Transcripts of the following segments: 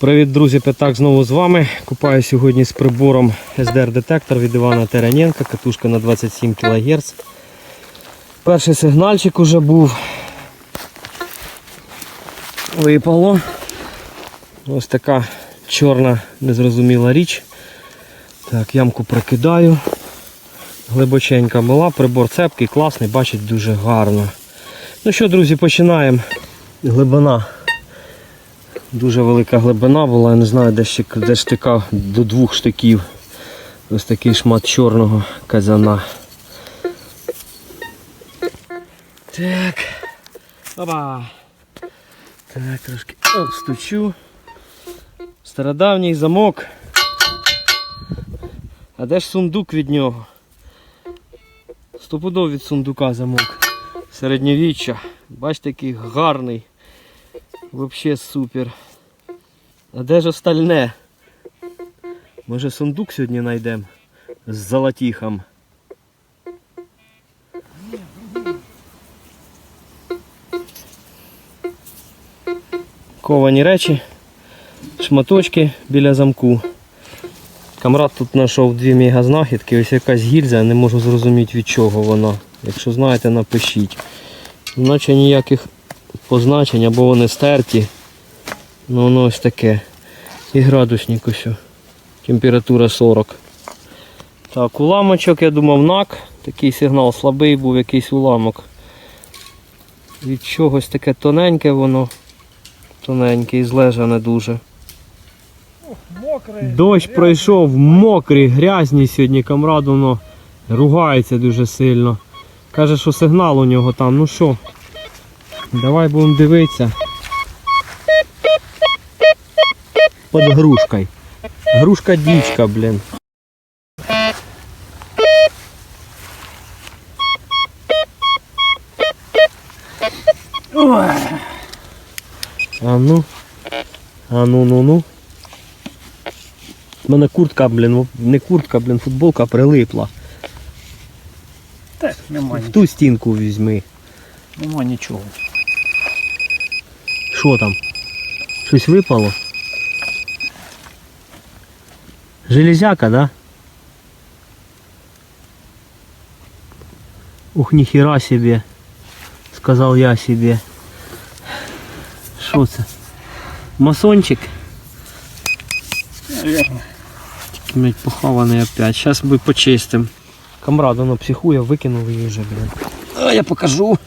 Привіт, друзі! П'ятак знову з вами. Купаю сьогодні з прибором SDR-детектор від Івана Тераненка, катушка на 27 кГц. Перший сигнальчик уже був. Випало. Ось така чорна незрозуміла річ. Так, ямку прикидаю. Глибоченька була, прибор цепкий, класний, бачить дуже гарно. Ну що, друзі, починаємо. Глибина. Дуже велика глибина була, я не знаю, де, ще, де штика до двох штиків. Ось такий шмат чорного казана. Так. Опа. Так, трошки оп, стучу. Стародавній замок. А де ж сундук від нього? Стопудов від сундука замок. Середньовіччя. Бачите, який гарний. Вообще супер. А де ж остальне? Може сундук сьогодні знайдемо з золотіхом. Ковані речі, шматочки біля замку. Камрад тут знайшов дві мегазнахідки, ось якась гільза, не можу зрозуміти від чого вона. Якщо знаєте, напишіть. Наче ніяких позначень або вони стерті. Ну воно ось таке. І градусник ось. Температура 40. Так, уламочок, я думав нак. Такий сигнал слабий був якийсь уламок. Від чогось таке тоненьке воно. Тоненьке і злежане дуже. Мокрий. Дощ пройшов мокрий, грязний сьогодні, камрад воно ругається дуже сильно. Каже, що сигнал у нього там. Ну що, давай будемо дивитися. Під грушкою. Грушка дічка, блін. А ну. А ну ну ну. У мене куртка, блін, не куртка, блін, футболка прилипла. Так, нема, В ту стінку візьми. нема нічого. Що там? Щось випало? Железяка, да? Ух, ніхера себе. Сказал я себе. Що це? Масончик? Наверно. Блять, похований опять. Сейчас би почистим. Камрад, воно психує, викинув її вже, блін. А я покажу.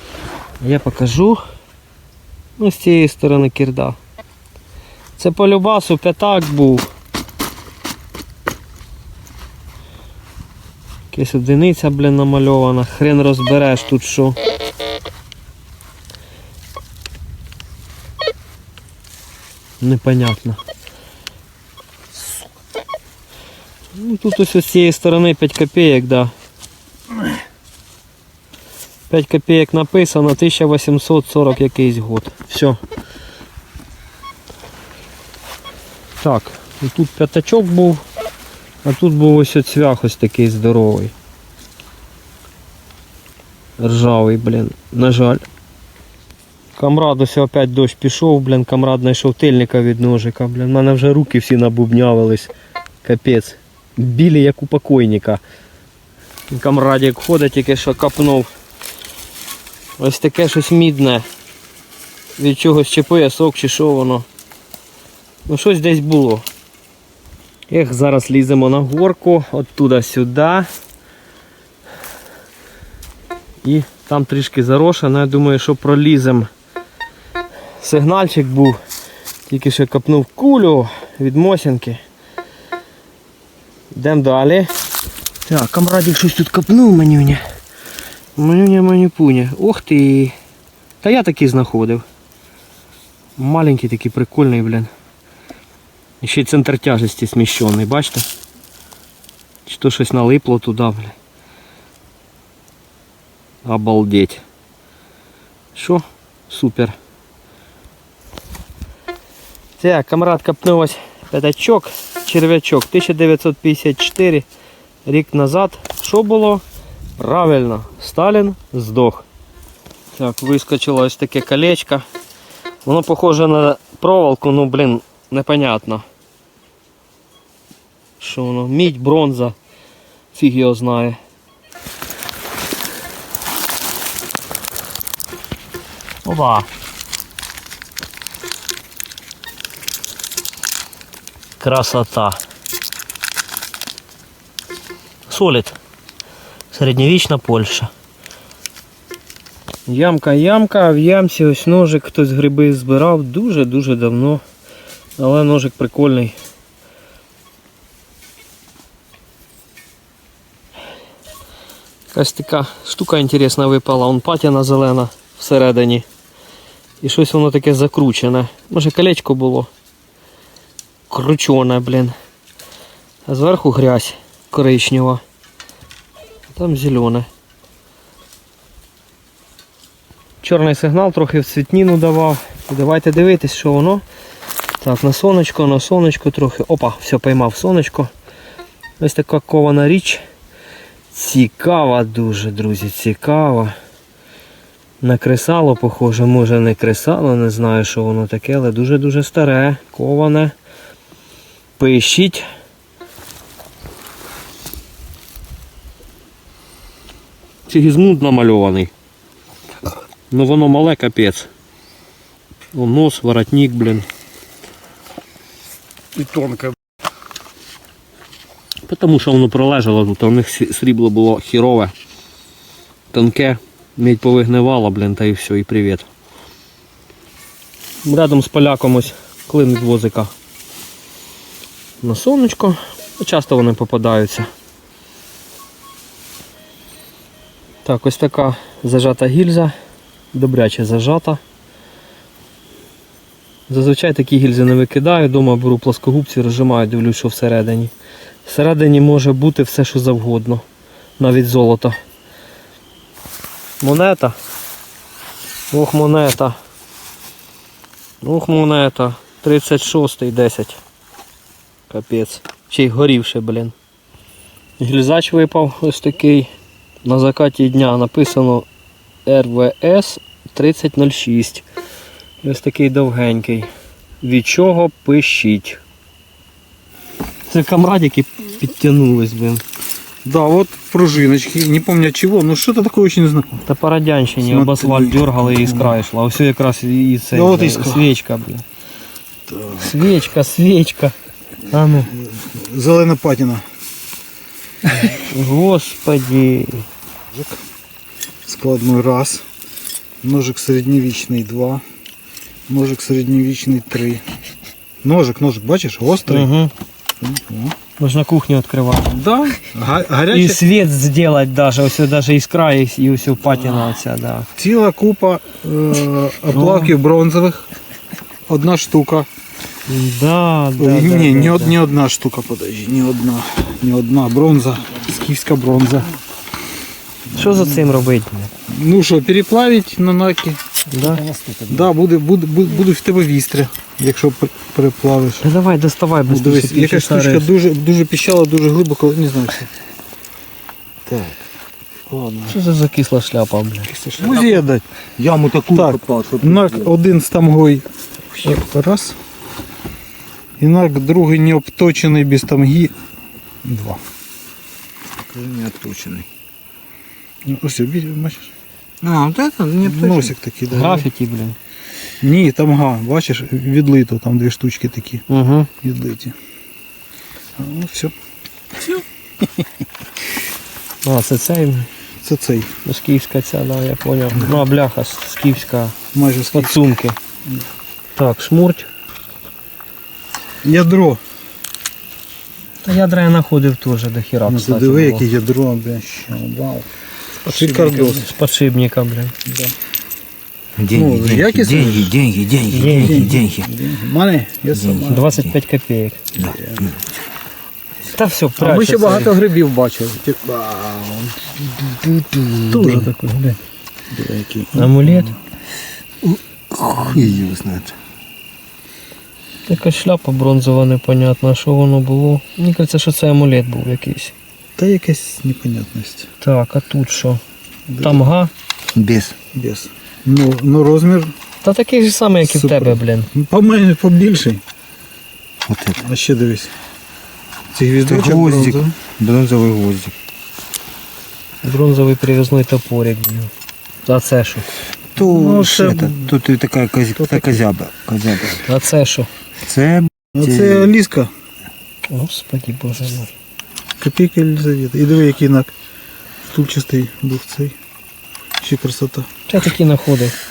Я покажу. Ну, з цієї сторони кірда. Це по любасу п'ятак був. Якась одиниця, блін, намальована. Хрен розбереш тут що. Непонятно. Ну, тут ось з цієї сторони 5 копійок, да. 5 копійок написано, 1840 якийсь год. Все. Так, і тут п'ятачок був, а тут був ось цвях ось такий здоровий. Ржавий, блін, на жаль. Камрад ось опять дощ пішов, блін, камрад знайшов тильника від ножика, блін. У мене вже руки всі набубнявились. Капець. Білі як у покойника. Камрадік ходить, тільки що капнув. Ось таке щось мідне. Від чогось чи поясок, чи що воно. Ну щось десь було. Ех, зараз ліземо на горку, оттуда сюди. І там трішки зарошено, я думаю, що проліземо. Сигнальчик був. Тільки що капнув кулю від мосінки. Йдемо далі. Так, камрадик щось тут копнув манюня. Манюня манюпуня. Ох ти. Та я такий знаходив. Маленький такий прикольний, блін. І ще й центр тяжесті сміщений, бачите? Чи то щось налипло туди, блін. Обалдеть. Що? Супер. Так, камрад копнув ось п'ятачок, черв'ячок 1954 рік назад. Що було? Правильно, Сталін здох. Так, вискочило ось таке колечко. Воно похоже на проволоку, ну блін, непонятно. Що воно? Мідь, бронза. Фіг його знає. Опа. Красота. Солід. Середньовічна Польща. Ямка, ямка, а в ямці ось ножик, хтось гриби збирав дуже-дуже давно. Але ножик прикольний. Якась така штука інтересна випала, он патіна зелена всередині. І щось воно таке закручене. Може колечко було. Кручене, блін. А зверху грязь коричнева. Там зелене. Чорний сигнал трохи в цвітніну давав. Давайте дивитись, що воно. Так, на сонечко, на сонечко трохи. Опа, все, поймав сонечко. Ось така кована річ. Цікава дуже, друзі, цікава. На кресало похоже, може не кресало, не знаю, що воно таке, але дуже-дуже старе, коване. Пишіть. Сігізмунд намальований. Ну воно мале капець. О, нос, воротник, блін. І тонке. Тому що воно пролежало тут, а у них срібло було хірове, тонке, медь повигнивала, блін, та і все, і привіт. Рядом з поляком ось клин від возика. На сонечко. Часто вони попадаються. Так, ось така зажата гільза, добряче зажата. Зазвичай такі гільзи не викидаю, вдома беру плоскогубці, розжимаю, дивлюсь, що всередині. Всередині може бути все, що завгодно. Навіть золото. Монета. Ох, монета. Ох, монета. 36-й 10. Капець. Ще й горівши, блін. Гільзач випав ось такий. На закаті дня написано РВС 3006. Ось такий довгенький. Від чого пишіть. Це камрадики підтягнулись, блін. Да, вот пружиночки, не помню от чего, но что-то такое очень знакомое. Та по радянщині об асфальт дергали і іскра йшла. Ось якраз і це Ну, от блін, іскра. свічка, блін. Свічка, свічка. А ну, Зелена патина. господи. Складной раз. Ножик середньовічний 2. Ножик середньовічний 3. Ножик, ножик, бачиш, гострий. Угу. О. Можна кухню відкривати. Да, га- І гаряча світ зробити даже, ось даже іскра і, і ось патіна оця, да. ціла купа е, оплавків бронзових. Одна штука. Да, да, Ой, да, ні, да, не, да. од- не одна штука, подожди, не одна. Не одна бронза. Скіфська бронза. Що за цим робити? Ну що, переплавить на накі. Да? Да, буде, буде, буде, будуть в тебе вістря, якщо переплавиш. Та давай доставай Ну, без дивись, якась штучка дуже, дуже піщала, дуже глибоко, не знаю що. Так. Ладно. Що це за кисла шляпа, блін? Музей дать. Яму таку Так, копав, що Нак один з тамгой. Раз. І нак другий не обточений без тамги. Два. не отточений. Ну, Ось, бачиш? А, от це не отточений. Носик такий. да. Графіті, блін. Ні, тамга, бачиш, відлито, там дві штучки такі Угу. відлиті. А, Ну, все. А, це цей Це цей. скіфська ця, да, я поняв. Ну, а бляха скіфська. Майже скільки. Подсумки. Так, шмурть. Ядро. Та ядра я знаходив теж до хіра. Ну, ти кстати, диви, було. яке ядро, бля, що, вау. З Шикардос. З подшипника, блін. Деньги, Ну, деньги, якісно. деньги, деньги, деньги, Деньги. деньги, деньги. Мене? Я сама. 25 копійок. Да. Та все, А ми ще багато грибів бачили. Дуже такий. Який. Амулет. Хуй його знает. Така шляпа бронзова, непонятна, що воно було. Мені кажеться, що це амулет був якийсь. Та якась непонятність. Так, а тут що? Тамга. Без. Без. Ну, ну розмір Та такий же самий, як і в Супер. тебе, блін. по мене побільший. Вот это. А ще дивись. Ці гвіздочок гвоздик. бронзовий. Бронзовый гвоздик. Бронзовий прив'язний топорик. блін. А це що? То Ну, ж це- это, тут і така, коз... то та таке. козяба. козяба. А це що? Це А це ліска. Господи боже мой. Копійка Єлизавета. І диви, який нак. Стульчастий був цей. Ще красота. Це такі знаходив.